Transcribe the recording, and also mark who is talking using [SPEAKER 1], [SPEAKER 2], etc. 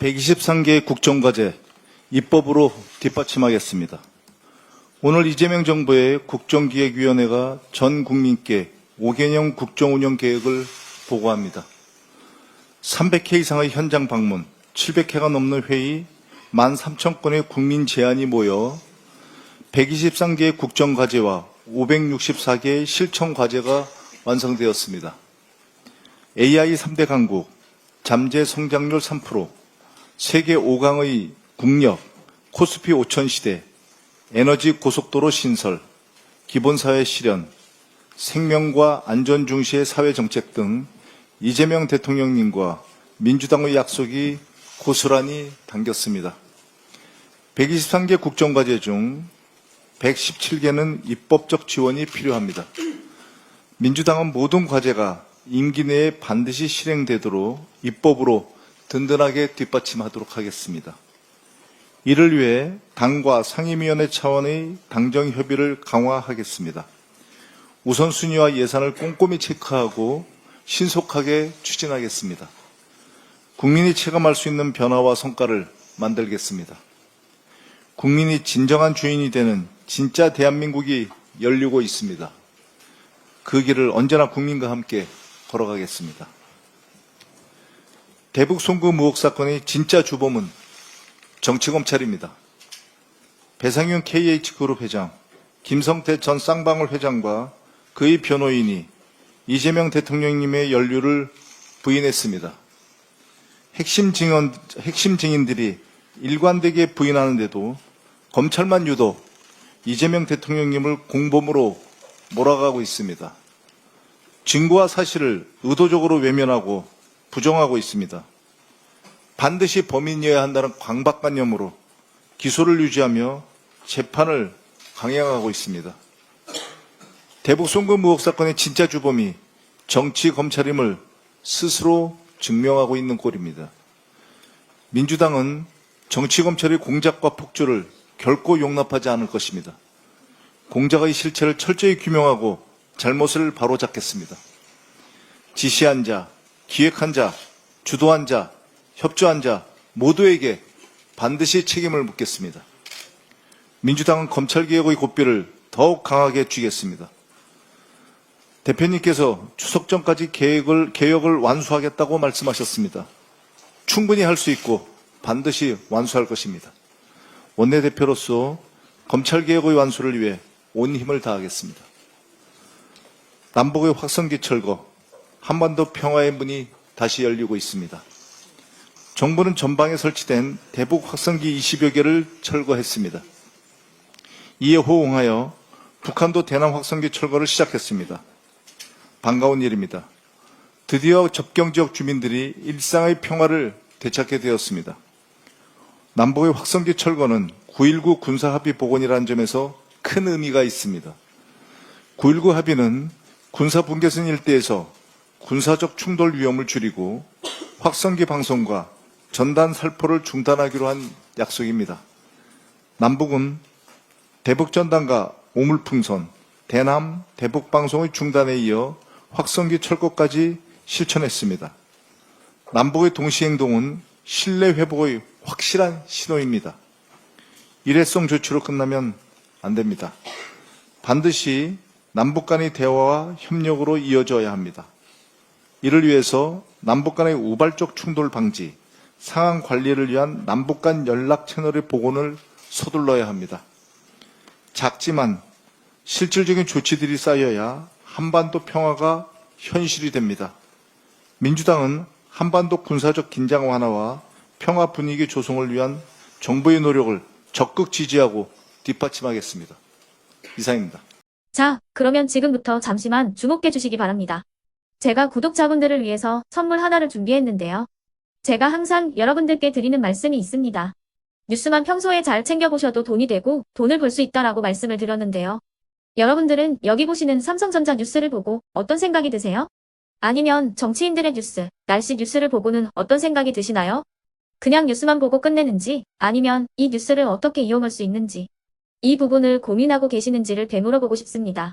[SPEAKER 1] 123개 국정과제 입법으로 뒷받침하겠습니다. 오늘 이재명 정부의 국정기획위원회가 전 국민께 5개년 국정운영 계획을 보고합니다. 300회 이상의 현장 방문, 700회가 넘는 회의, 13,000건의 국민 제안이 모여 123개의 국정과제와 564개의 실천과제가 완성되었습니다. AI 3대 강국, 잠재 성장률 3%, 세계 5강의 국력, 코스피 5천 시대, 에너지 고속도로 신설, 기본사회 실현, 생명과 안전 중시의 사회 정책 등 이재명 대통령님과 민주당의 약속이 고스란히 담겼습니다. 123개 국정과제 중 117개는 입법적 지원이 필요합니다. 민주당은 모든 과제가 임기 내에 반드시 실행되도록 입법으로 든든하게 뒷받침하도록 하겠습니다. 이를 위해 당과 상임위원회 차원의 당정 협의를 강화하겠습니다. 우선순위와 예산을 꼼꼼히 체크하고 신속하게 추진하겠습니다. 국민이 체감할 수 있는 변화와 성과를 만들겠습니다. 국민이 진정한 주인이 되는 진짜 대한민국이 열리고 있습니다. 그 길을 언제나 국민과 함께 걸어가겠습니다. 대북 송금 의혹 사건의 진짜 주범은 정치검찰입니다. 배상윤 KH그룹 회장, 김성태 전 쌍방울 회장과 그의 변호인이 이재명 대통령님의 연루를 부인했습니다. 핵심 증언, 핵심 증인들이 일관되게 부인하는데도 검찰만 유독 이재명 대통령님을 공범으로 몰아가고 있습니다. 증거와 사실을 의도적으로 외면하고 부정하고 있습니다. 반드시 범인이어야 한다는 광박관념으로 기소를 유지하며 재판을 강행하고 있습니다. 대북 송금 의혹 사건의 진짜 주범이 정치 검찰임을 스스로 증명하고 있는 꼴입니다. 민주당은 정치 검찰의 공작과 폭주를 결코 용납하지 않을 것입니다. 공작의 실체를 철저히 규명하고 잘못을 바로잡겠습니다. 지시한 자, 기획한 자, 주도한 자, 협조한 자 모두에게 반드시 책임을 묻겠습니다. 민주당은 검찰개혁의 고삐를 더욱 강하게 쥐겠습니다. 대표님께서 추석 전까지 계획을, 개혁을 완수하겠다고 말씀하셨습니다. 충분히 할 수 있고 반드시 완수할 것입니다. 원내대표로서 검찰개혁의 완수를 위해 온 힘을 다하겠습니다. 남북의 확성기 철거, 한반도 평화의 문이 다시 열리고 있습니다. 정부는 전방에 설치된 대북 확성기 20여 개를 철거했습니다. 이에 호응하여 북한도 대남 확성기 철거를 시작했습니다. 반가운 일입니다. 드디어 접경 지역 주민들이 일상의 평화를 되찾게 되었습니다. 남북의 확성기 철거는 9.19 군사합의 복원이라는 점에서 큰 의미가 있습니다. 9.19 합의는 군사분계선 일대에서 군사적 충돌 위험을 줄이고 확성기 방송과 전단 살포를 중단하기로 한 약속입니다. 남북은 대북전단과 오물풍선, 대남 대북방송의 중단에 이어 확성기 철거까지 실천했습니다. 남북의 동시행동은 신뢰 회복의 확실한 신호입니다. 일회성 조치로 끝나면 안 됩니다. 반드시 남북 간의 대화와 협력으로 이어져야 합니다. 이를 위해서 남북 간의 우발적 충돌 방지, 상황 관리를 위한 남북 간 연락 채널의 복원을 서둘러야 합니다. 작지만 실질적인 조치들이 쌓여야 한반도 평화가 현실이 됩니다. 민주당은 한반도 군사적 긴장 완화와 평화 분위기 조성을 위한 정부의 노력을 적극 지지하고 뒷받침하겠습니다. 이상입니다.
[SPEAKER 2] 자, 그러면 지금부터 잠시만 주목해 주시기 바랍니다. 제가 구독자분들을 위해서 선물 하나를 준비했는데요. 제가 항상 여러분들께 드리는 말씀이 있습니다. 뉴스만 평소에 잘 챙겨보셔도 돈이 되고 돈을 벌 수 있다라고 말씀을 드렸는데요. 여러분들은 여기 보시는 삼성전자 뉴스를 보고 어떤 생각이 드세요? 아니면 정치인들의 뉴스, 날씨 뉴스를 보고는 어떤 생각이 드시나요? 그냥 뉴스만 보고 끝내는지 아니면 이 뉴스를 어떻게 이용할 수 있는지 이 부분을 고민하고 계시는지를 되물어보고 싶습니다.